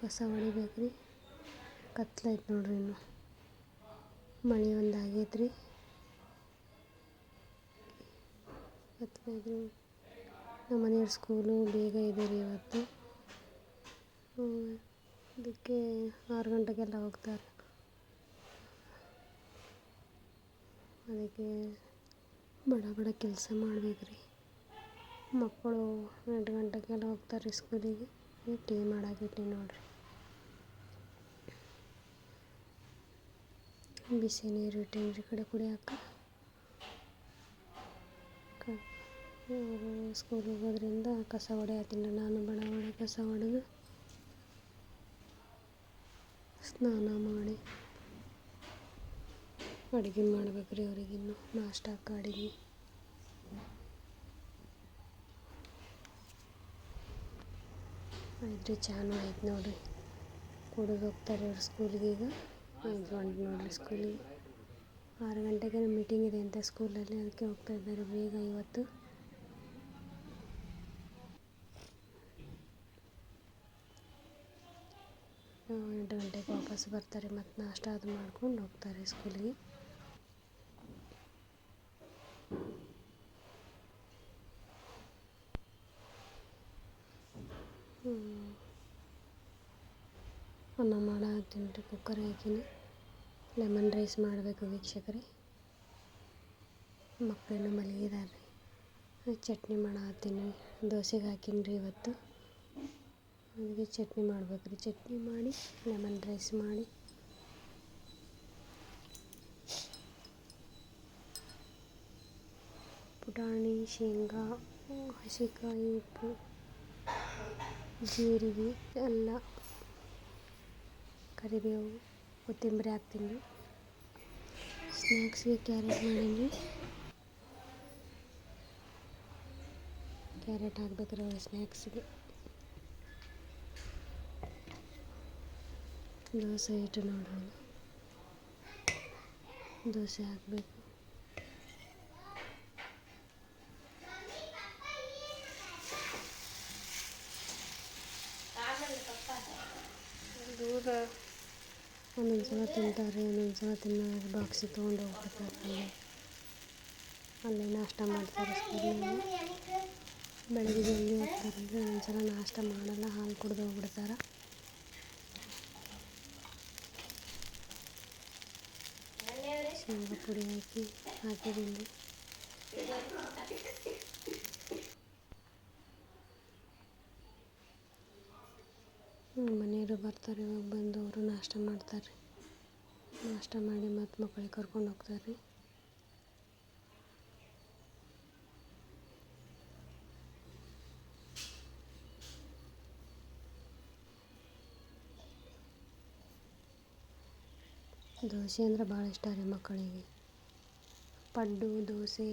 ಕಸ ಹೊಡಿಬೇಕು ರೀ ಕತ್ಲೈತೆ ನೋಡ್ರಿ ಇನ್ನು. ಮಳೆ ಒಂದು ಆಗೈತೆ ರೀ ಕತ್ಲೈತೆ ನಮ್ಮ ಮನೆಯವ್ರ ಸ್ಕೂಲು ಬೇಗ ಇದೆ ರೀ ಇವತ್ತು ಅದಕ್ಕೆ ಆರು ಗಂಟೆಗೆಲ್ಲ ಹೋಗ್ತಾರೆ. ಅದಕ್ಕೆ ಬಡ ಬಡ ಕೆಲಸ ಮಾಡ್ಬೇಕು ರೀ ಮಕ್ಕಳು ಎಂಟು ಗಂಟೆಗೆಲ್ಲ ಹೋಗ್ತಾರೆ ಸ್ಕೂಲಿಗೆ ಟೀ ಮಾಡಾಕಿಟ್ಟಿ ನೋಡ್ರಿ. ಬಿಸಿ ನೀರು ಇಟ್ಟೇನ್ರಿ ಕಡೆ ಕುಡಿಯೋಕೆ. ಸ್ಕೂಲ್ ಹೋಗೋದ್ರಿಂದ ಕಸ ಹೊಡೆಯತ್ತೀನಿ ನಾನು ಬಡ ಬಡ ಕಸ ಹೊಡೆದು ಸ್ನಾನ ಮಾಡಿ ಅಡುಗೆ ಮಾಡ್ಬೇಕು ರೀ ಅವ್ರಿಗಿನ್ನು. ನಾಷ್ಟಕ್ಕೆ ಅಡುಗೆ ಆಯ್ತು ರೀ ಚಾನು ಆಯ್ತು ನೋಡಿರಿ. ಕುಡಿದು ಹೋಗ್ತಾರೆ ಅವ್ರು ಸ್ಕೂಲಿಗೆ ಈಗ. ಆಯ್ತು ಹೊಂಟು ನೋಡಿರಿ ಸ್ಕೂಲಿಗೆ ಆರು ಗಂಟೆಗೆ ಮೀಟಿಂಗ್ ಇದೆ ಅಂತ ಸ್ಕೂಲಲ್ಲಿ ಅದಕ್ಕೆ ಹೋಗ್ತಾ ಇದ್ದಾರೆ ಬೇಗ ಇವತ್ತು. ಎಂಟು ಗಂಟೆಗೆ ವಾಪಸ್ ಬರ್ತಾರೆ ಮತ್ತು ನಾಷ್ಟ ಅದು ಮಾಡ್ಕೊಂಡು ಹೋಗ್ತಾರೆ ಸ್ಕೂಲಿಗೆ ಅನ್ನ ಮಾಡತ್ತೀನಿ ರೀ ಕುಕ್ಕರ್ ಹಾಕಿನಿ. ಲೆಮನ್ ರೈಸ್ ಮಾಡಬೇಕು ವೀಕ್ಷಕರೇ. ಮಕ್ಕಳೇನು ಮಲಗಿದಾರೆ. ಚಟ್ನಿ ಮಾಡತ್ತೀನಿ ದೋಸೆಗೆ ಹಾಕೀನಿ ರೀ ಇವತ್ತು. ಅದಕ್ಕೆ ಚಟ್ನಿ ಮಾಡ್ಬೇಕು ರೀ ಚಟ್ನಿ ಮಾಡಿ ಲೆಮನ್ ರೈಸ್ ಮಾಡಿ. ಪುಟಾಣಿ, ಶೇಂಗಾ, ಹಸಿಕಾಯಿ ಉಪ್ಪು. ಜೀರಿಗೆ ಎಲ್ಲ ಕರಿಬೇವು, ಕೊತ್ತಂಬರಿ ಹಾಕ್ತೀನಿ. ಸ್ನ್ಯಾಕ್ಸ್ಗೆ ಕ್ಯಾರೆಟ್ ಮಾಡೀನಿ. ಕ್ಯಾರೆಟ್ ಹಾಕ್ಬೇಕು ರೀ ಸ್ನ್ಯಾಕ್ಸ್ಗೆ ದೋಸೆ ಹಿಟ್ಟು ನೋಡೋಣ. ದೋಸೆ ಹಾಕಬೇಕು. ದೂರ ಒಂದೊಂದು ಸಲ ತಿಂತಾರೆ, ಒಂದೊಂದು ಸಲ ತಿನ್ನೋದು ಬಾಕ್ಸಿಗೆ ತೊಗೊಂಡು ಹೋಗ್ಬಿಡ್ತಾರೆ ಅಲ್ಲಿ ನಾಷ್ಟ ಮಾಡ್ತಾರೆ ಬೆಳಗ್ಗೆ ಜಲ್ದಿ ಹೋಗ್ತಾರೆ ಅಂದರೆ ಒಂದೊಂದು ಸಲ ನಾಷ್ಟ ಮಾಡಲ್ಲ, ಹಾಲು ಕುಡ್ದು ಹೋಗ್ಬಿಡ್ತಾರೆ. ಶೇಂಗಾ ಪುಡಿ ಹಾಕಿ ಹಾಕಿದ್ದೀನಿ ಮನೆಯವರು ಬರ್ತಾರೆ, ಇವಾಗ ಬಂದು ಅವರು ನಾಷ್ಟ ಮಾಡ್ತಾರೆ. ನಾಷ್ಟ ಮಾಡಿ ಮತ್ತು ಮಕ್ಕಳಿಗೆ ಕರ್ಕೊಂಡು ಹೋಗ್ತಾರೆ. ದೋಸೆ ಅಂದರೆ ಭಾಳ ಇಷ್ಟ ರೀ ಮಕ್ಕಳಿಗೆ. ಪಡ್ಡು, ದೋಸೆ,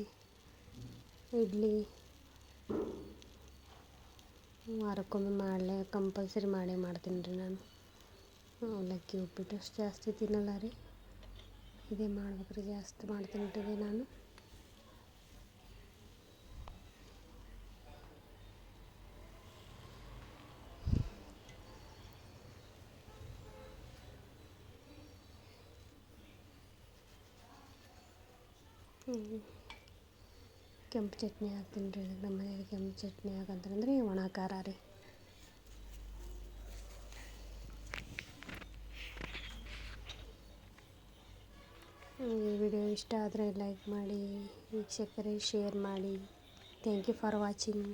ಇಡ್ಲಿ. ವಾರಕ್ಕೊಮ್ಮೆ ಮಾಡಲೇ ಕಂಪಲ್ಸರಿ ಮಾಡೇ ಮಾಡ್ತೀನಿ ರೀ ನಾನು ಅವಲಕ್ಕಿ ಉಪ್ಪಿಟ್ಟು ಅಷ್ಟು ಜಾಸ್ತಿ ತಿನ್ನಲ್ಲ ರೀ ಇದೇ ಮಾಡ್ಬೇಕು ರೀ ಜಾಸ್ತಿ ಮಾಡ್ತೀನಿ ರೀ ನಾನು ಕೆಂಪು ಚಟ್ನಿ ಹಾಕ್ತೀನಿ ರೀ, ನಮ್ಮ ಮನೆಯಲ್ಲಿ ಕೆಂಪು ಚಟ್ನಿ ಹಾಕಂತಂದ್ರೆ ಒಣ ಖಾರ ರೀ. ಈ ವಿಡಿಯೋ ಇಷ್ಟ ಆದರೆ ಲೈಕ್ ಮಾಡಿ, ವೀಕ್ಷಕರಿಗೆ ಶೇರ್ ಮಾಡಿ. Thank you for watching